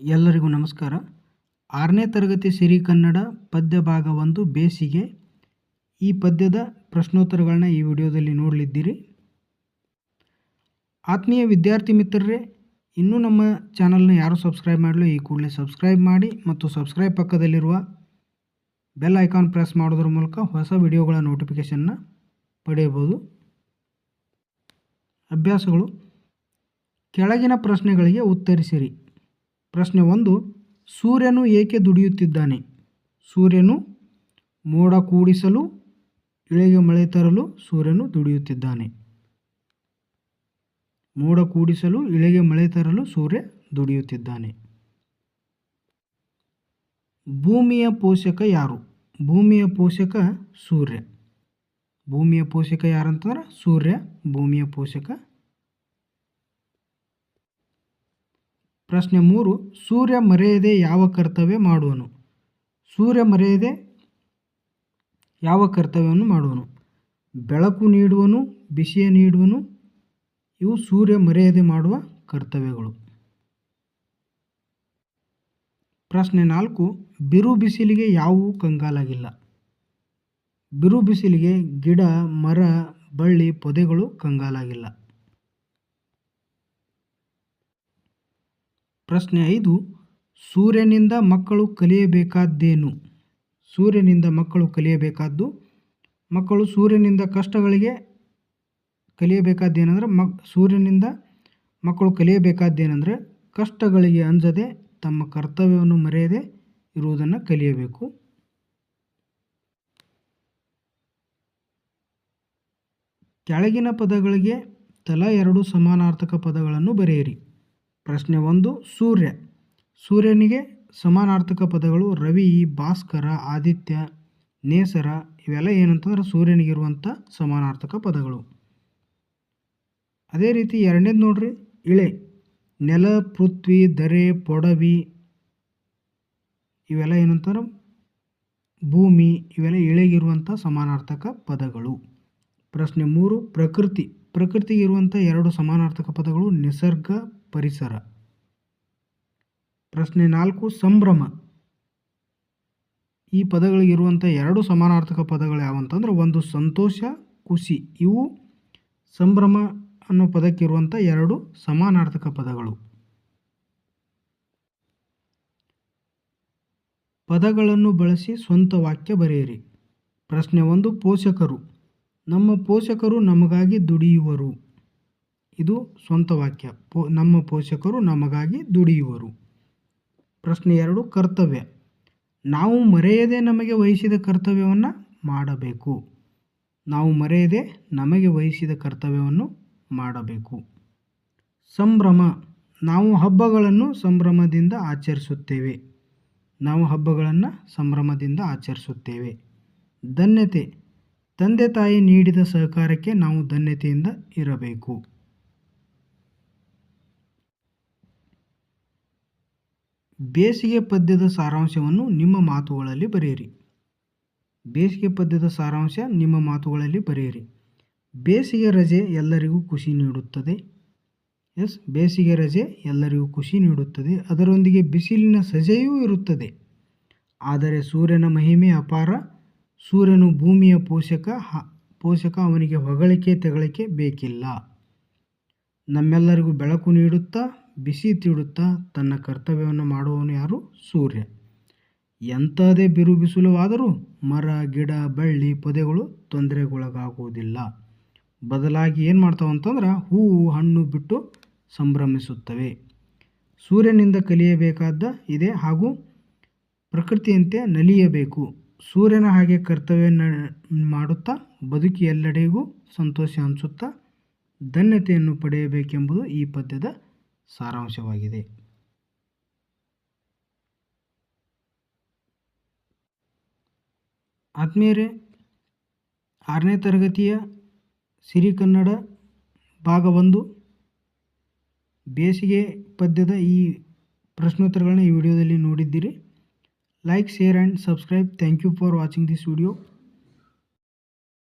ಎಲ್ಲರಿಗೂ ನಮಸ್ಕಾರ. ಆರನೇ ತರಗತಿ ಸಿರಿ ಕನ್ನಡ ಪದ್ಯ ಭಾಗ ಒಂದು ಬೇಸಿಗೆ. ಈ ಪದ್ಯದ ಪ್ರಶ್ನೋತ್ತರಗಳನ್ನ ಈ ವಿಡಿಯೋದಲ್ಲಿ ನೋಡಲಿದ್ದೀರಿ. ಆತ್ಮೀಯ ವಿದ್ಯಾರ್ಥಿ ಮಿತ್ರರೇ, ಇನ್ನೂ ನಮ್ಮ ಚಾನಲ್ನ ಯಾರು ಸಬ್ಸ್ಕ್ರೈಬ್ ಮಾಡಲು ಈ ಕೂಡಲೇ ಸಬ್ಸ್ಕ್ರೈಬ್ ಮಾಡಿ ಮತ್ತು ಸಬ್ಸ್ಕ್ರೈಬ್ ಪಕ್ಕದಲ್ಲಿರುವ ಬೆಲ್ ಐಕಾನ್ ಪ್ರೆಸ್ ಮಾಡೋದ್ರ ಮೂಲಕ ಹೊಸ ವಿಡಿಯೋಗಳ ನೋಟಿಫಿಕೇಷನ್ನ ಪಡೆಯಬಹುದು. ಅಭ್ಯಾಸಗಳು. ಕೆಳಗಿನ ಪ್ರಶ್ನೆಗಳಿಗೆ ಉತ್ತರಿಸಿರಿ. ಪ್ರಶ್ನೆ ಒಂದು, ಸೂರ್ಯನು ಏಕೆ ದುಡಿಯುತ್ತಿದ್ದಾನೆ? ಸೂರ್ಯನು ಮೋಡ ಕೂಡಿಸಲು, ಇಳೆಗೆ ಮಳೆ ತರಲು ಸೂರ್ಯನು ದುಡಿಯುತ್ತಿದ್ದಾನೆ. ಮೋಡ ಕೂಡಿಸಲು, ಇಳೆಗೆ ಮಳೆ ತರಲು ಸೂರ್ಯ ದುಡಿಯುತ್ತಿದ್ದಾನೆ. ಭೂಮಿಯ ಪೋಷಕ ಯಾರು? ಭೂಮಿಯ ಪೋಷಕ ಸೂರ್ಯ. ಭೂಮಿಯ ಪೋಷಕ ಯಾರಂತಂದ್ರೆ, ಸೂರ್ಯ ಭೂಮಿಯ ಪೋಷಕ ಪ್ರಶ್ನೆ ಮೂರು, ಸೂರ್ಯ ಮರೆಯದೆ ಯಾವ ಕರ್ತವ್ಯ ಮಾಡುವನು? ಸೂರ್ಯ ಮರೆಯದೆ ಯಾವ ಕರ್ತವ್ಯವನ್ನು ಮಾಡುವನು? ಬೆಳಕು ನೀಡುವನು, ಬಿಸಿಯ ನೀಡುವನು, ಇವು ಸೂರ್ಯ ಮರೆಯದೆ ಮಾಡುವ ಕರ್ತವ್ಯಗಳು. ಪ್ರಶ್ನೆ ನಾಲ್ಕು, ಬಿರು ಬಿಸಿಲಿಗೆ ಯಾವುವು ಕಂಗಾಲಾಗಿಲ್ಲ. ಬಿರು ಬಿಸಿಲಿಗೆ ಗಿಡ, ಮರ, ಬಳ್ಳಿ, ಪೊದೆಗಳು ಕಂಗಾಲಾಗಿಲ್ಲ. ಪ್ರಶ್ನೆ ಐದು, ಸೂರ್ಯನಿಂದ ಮಕ್ಕಳು ಕಲಿಯಬೇಕಾದ್ದೇನು? ಸೂರ್ಯನಿಂದ ಮಕ್ಕಳು ಕಲಿಯಬೇಕಾದ್ದು, ಮಕ್ಕಳು ಸೂರ್ಯನಿಂದ ಕಷ್ಟಗಳಿಗೆ ಕಲಿಯಬೇಕಾದ್ದೇನೆಂದರೆ, ಮಕ್, ಸೂರ್ಯನಿಂದ ಮಕ್ಕಳು ಕಲಿಯಬೇಕಾದ್ದೇನೆಂದರೆ, ಕಷ್ಟಗಳಿಗೆ ಅಂಜದೆ ತಮ್ಮ ಕರ್ತವ್ಯವನ್ನು ಮರೆಯದೆ ಇರುವುದನ್ನು ಕಲಿಯಬೇಕು. ಕೆಳಗಿನ ಪದಗಳಿಗೆ ತಲಾ ಎರಡು ಸಮಾನಾರ್ಥಕ ಪದಗಳನ್ನು ಬರೆಯಿರಿ. ಪ್ರಶ್ನೆ ಒಂದು, ಸೂರ್ಯ. ಸೂರ್ಯನಿಗೆ ಸಮಾನಾರ್ಥಕ ಪದಗಳು ರವಿ, ಭಾಸ್ಕರ, ಆದಿತ್ಯ, ನೇಸರ, ಇವೆಲ್ಲ ಏನಂತಂದ್ರೆ ಸೂರ್ಯನಿಗಿರುವಂಥ ಸಮಾನಾರ್ಥಕ ಪದಗಳು. ಅದೇ ರೀತಿ ಎರಡನೇದು ನೋಡ್ರಿ, ಇಳೆ. ನೆಲ, ಪೃಥ್ವಿ, ದರೆ, ಪೊಡವಿ, ಇವೆಲ್ಲ ಏನಂತಾರೆ? ಭೂಮಿ, ಇವೆಲ್ಲ ಇಳೆಗಿರುವಂಥ ಸಮಾನಾರ್ಥಕ ಪದಗಳು. ಪ್ರಶ್ನೆ ಮೂರು, ಪ್ರಕೃತಿ. ಪ್ರಕೃತಿಗಿರುವಂಥ ಎರಡು ಸಮಾನಾರ್ಥಕ ಪದಗಳು ನಿಸರ್ಗ ಪರಿಸರ. ಪ್ರಶ್ನೆ ನಾಲ್ಕು, ಸಂಭ್ರಮ. ಈ ಪದಗಳಿಗಿರುವಂಥ ಎರಡು ಸಮಾನಾರ್ಥಕ ಪದಗಳು ಯಾವಂತಂದ್ರೆ ಒಂದು ಸಂತೋಷ, ಖುಷಿ. ಇವು ಸಂಭ್ರಮ ಅನ್ನೋ ಪದಕ್ಕಿರುವಂಥ ಎರಡು ಸಮಾನಾರ್ಥಕ ಪದಗಳು. ಪದಗಳನ್ನು ಬಳಸಿ ಸ್ವಂತ ವಾಕ್ಯ ಬರೆಯಿರಿ. ಪ್ರಶ್ನೆ ಒಂದು, ಪೋಷಕರು. ನಮ್ಮ ಪೋಷಕರು ನಮಗಾಗಿ ದುಡಿಯುವರು. ಇದು ಸ್ವಂತ ವಾಕ್ಯ. ಪೋ, ನಮ್ಮ ಪೋಷಕರು ನಮಗಾಗಿ ದುಡಿಯುವರು. ಪ್ರಶ್ನೆ ಎರಡು, ಕರ್ತವ್ಯ. ನಾವು ಮರೆಯದೆ ನಮಗೆ ವಹಿಸಿದ ಕರ್ತವ್ಯವನ್ನು ಮಾಡಬೇಕು. ನಾವು ಮರೆಯದೆ ನಮಗೆ ವಹಿಸಿದ ಕರ್ತವ್ಯವನ್ನು ಮಾಡಬೇಕು. ಸಂಭ್ರಮ. ನಾವು ಹಬ್ಬಗಳನ್ನು ಸಂಭ್ರಮದಿಂದ ಆಚರಿಸುತ್ತೇವೆ. ನಾವು ಹಬ್ಬಗಳನ್ನು ಸಂಭ್ರಮದಿಂದ ಆಚರಿಸುತ್ತೇವೆ. ಧನ್ಯತೆ. ತಂದೆ ತಾಯಿ ನೀಡಿದ ಸಹಕಾರಕ್ಕೆ ನಾವು ಧನ್ಯತೆಯಿಂದ ಇರಬೇಕು. ಬೇಸಿಗೆ ಪದ್ಯದ ಸಾರಾಂಶವನ್ನು ನಿಮ್ಮ ಮಾತುಗಳಲ್ಲಿ ಬರೆಯಿರಿ. ಬೇಸಿಗೆ ಪದ್ಯದ ಸಾರಾಂಶ ನಿಮ್ಮ ಮಾತುಗಳಲ್ಲಿ ಬರೆಯಿರಿ. ಬೇಸಿಗೆ ರಜೆ ಎಲ್ಲರಿಗೂ ಖುಷಿ ನೀಡುತ್ತದೆ. ಎಸ್, ಬೇಸಿಗೆ ರಜೆ ಎಲ್ಲರಿಗೂ ಖುಷಿ ನೀಡುತ್ತದೆ. ಅದರೊಂದಿಗೆ ಬಿಸಿಲಿನ ಸಜೆಯೂ ಇರುತ್ತದೆ. ಆದರೆ ಸೂರ್ಯನ ಮಹಿಮೆ ಅಪಾರ. ಸೂರ್ಯನು ಭೂಮಿಯ ಪೋಷಕ ಪೋಷಕ ಅವನಿಗೆ ಹೊಗಳಿಕೆ, ತೆಗಳಿಕೆ ಬೇಕಿಲ್ಲ. ನಮ್ಮೆಲ್ಲರಿಗೂ ಬೆಳಕು ನೀಡುತ್ತಾ, ಬಿಸಿ ತೀಡುತ್ತಾ ತನ್ನ ಕರ್ತವ್ಯವನ್ನು ಮಾಡುವವನು ಯಾರು? ಸೂರ್ಯ. ಎಂಥದೇ ಬಿರು ಬಿಸಿಲುವಾದರೂ ಮರ, ಗಿಡ, ಬಳ್ಳಿ, ಪೊದೆಗಳು ತೊಂದರೆಗೊಳಗಾಗುವುದಿಲ್ಲ. ಬದಲಾಗಿ ಏನು ಮಾಡ್ತಾವೆ ಅಂತಂದ್ರೆ ಹೂವು, ಹಣ್ಣು ಬಿಟ್ಟು ಸಂಭ್ರಮಿಸುತ್ತವೆ. ಸೂರ್ಯನಿಂದ ಕಲಿಯಬೇಕಾದ ಇದೆ ಹಾಗೂ ಪ್ರಕೃತಿಯಂತೆ ನಲಿಯಬೇಕು. ಸೂರ್ಯನ ಹಾಗೆ ಕರ್ತವ್ಯ ಮಾಡುತ್ತಾ ಬದುಕಿ ಎಲ್ಲೆಡೆಗೂ ಸಂತೋಷ ಹಂಚುತ್ತಾ ಧನ್ಯತೆಯನ್ನು ಪಡೆಯಬೇಕೆಂಬುದು ಈ ಪದ್ಯದ ಸಾರಾಂಶವಾಗಿದೆ. ಆತ್ಮೀಯರೇ, ಆರನೇ ತರಗತಿಯ ಸಿರಿ ಕನ್ನಡ ಭಾಗ ಒಂದು ಬೇಸಿಗೆ ಪದ್ಯದ ಈ ಪ್ರಶ್ನೋತ್ತರಗಳನ್ನ ಈ ವಿಡಿಯೋದಲ್ಲಿ ನೋಡಿದ್ದೀರಿ. Like, share and subscribe. Thank you for watching this video